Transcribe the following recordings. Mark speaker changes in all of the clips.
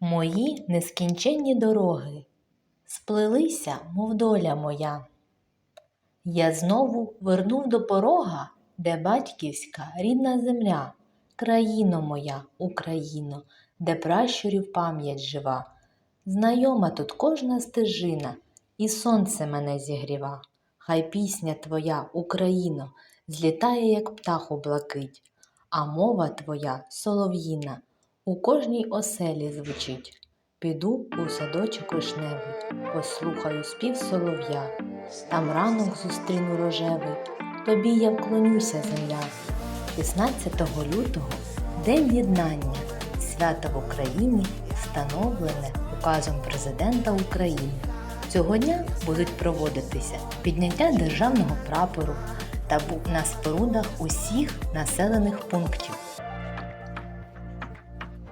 Speaker 1: Мої нескінченні дороги сплелися, мов доля моя. Я знову вернув до порога, де батьківська рідна земля, країно моя, Україно, де пращурів пам'ять жива. Знайома тут кожна стежина, і сонце мене зігріва. Хай пісня твоя, Україно, злітає, як птах у блакить, а мова твоя, солов'їна, у кожній оселі звучить. Піду у садочок вишневий, послухаю спів солов'я, там ранок зустріну рожевий, тобі я вклонюся, земля. 16 лютого День єднання, свято в Україні, встановлене указом Президента України. Цього дня будуть проводитися підняття державного прапору та на спорудах усіх населених пунктів.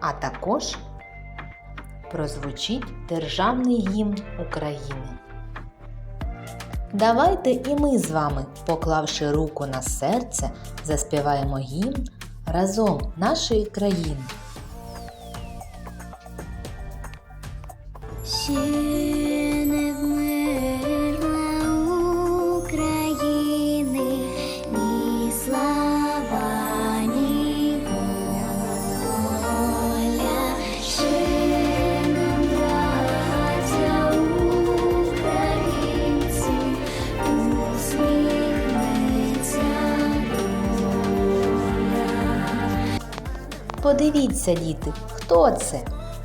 Speaker 1: А також прозвучить державний гімн України. Давайте і ми з вами, поклавши руку на серце, заспіваємо гімн разом нашої країни. Подивіться, діти, хто це?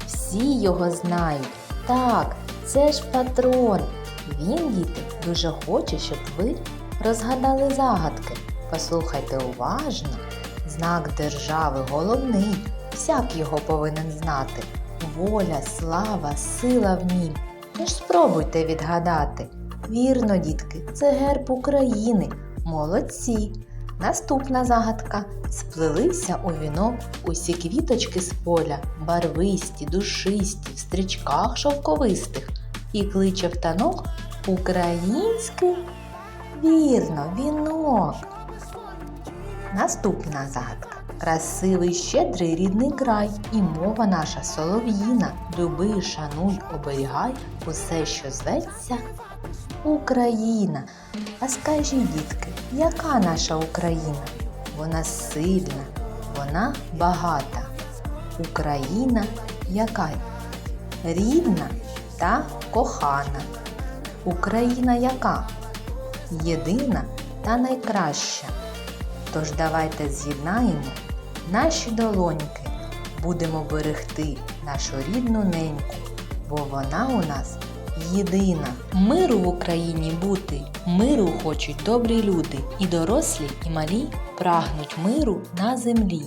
Speaker 1: Всі його знають. Так, це ж патрон. Він, діти, дуже хоче, щоб ви розгадали загадки. Послухайте уважно. Знак держави головний. Всяк його повинен знати. Воля, слава, сила в нім. Тож спробуйте відгадати. Вірно, дітки, це герб України. Молодці. Наступна загадка. Сплелися у вінок усі квіточки з поля, барвисті, душисті, в стрічках шовковистих, і кличе в танок український вірно, вінок. Наступна загадка. Красивий, щедрий рідний край, і мова наша солов'їна. Люби, шануй, оберігай усе, що зветься Україна. А скажіть, дітки, яка наша Україна? Вона сильна, вона багата. Україна яка? Рідна та кохана. Україна яка? Єдина та найкраща. Тож давайте з'єднаємо наші долоньки, будемо берегти нашу рідну неньку, бо вона у нас єдина. Миру в Україні бути, миру хочуть добрі люди, і дорослі, і малі прагнуть миру на землі.